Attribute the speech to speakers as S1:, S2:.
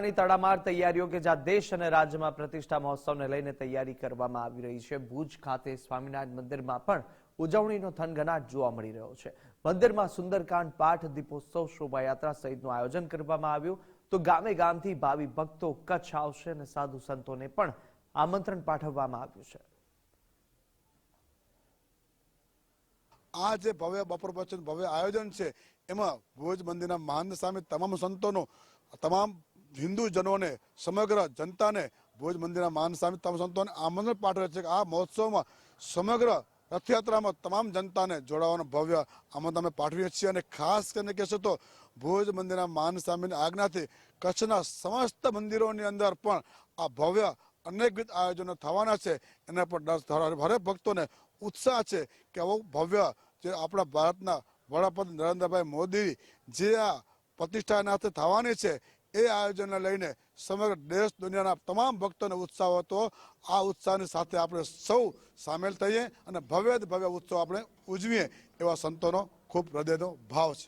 S1: ની તડામાર તૈયારીઓ કે જ્યાં દેશ અને રાજ્યમાં પ્રતિષ્ઠા મહોત્સવને લઈને તૈયારી કરવામાં આવી રહી છે. ભુજ ખાતે સ્વામિનારાયણ મંદિરમાં પણ ઉજવણીનો થનગનાટ જોવા મળી રહ્યો છે. મંદિરમાં સુંદરકાંડ, પાઠ, દીપોત્સવ, શોભાયાત્રા સહિતનું આયોજન કરવામાં આવ્યું. તો ગામે ગામથી ભાવિ ભક્તો કચ્છ આવશે અને સાધુ સંતોને પણ આમંત્રણ પાઠવવામાં આવ્યું છે.
S2: આ જે ભવ્ય બપોર પછી ભવ્ય આયોજન છે, એમાં ભુજ મંદિરના મહાન સામે તમામ સંતોનો, તમામ હિન્દુજનોને, સમગ્ર જનતાને ભુજ મંદિરના મહાન સ્વામી તમામ સંતોને આમંત્રણ પાઠવે છે કે આ મહોત્સવમાં સમગ્ર રથયાત્રામાં તમામ જનતાને જોડાવાનું ભવ્ય આમંત્રણ અમે પાઠવીએ છીએ અને ખાસ કરીને કહેશો તો ભુજ મંદિરના મહાન સ્વામીની આજ્ઞાથી કચ્છના સમસ્ત મંદિરોની અંદર પણ આ ભવ્ય અનેકવિધ આયોજનો થવાના છે. એના પર દર- હરેક ભક્તોને ઉત્સાહ છે કે આવું ભવ્ય જે આપણા ભારતના વડાપ્રધાન નરેન્દ્રભાઈ મોદી જે આ પ્રતિષ્ઠાના થવાની છે એ આયોજનને લઈને સમગ્ર દેશ દુનિયાના તમામ ભક્તોને ઉત્સાહ હતો. આ ઉત્સાહની સાથે આપણે સૌ સામેલ થઈએ અને ભવ્ય ભવ્ય ઉત્સવ આપણે ઉજવીએ એવા સંતોનો ખૂબ હૃદયનો ભાવ છે.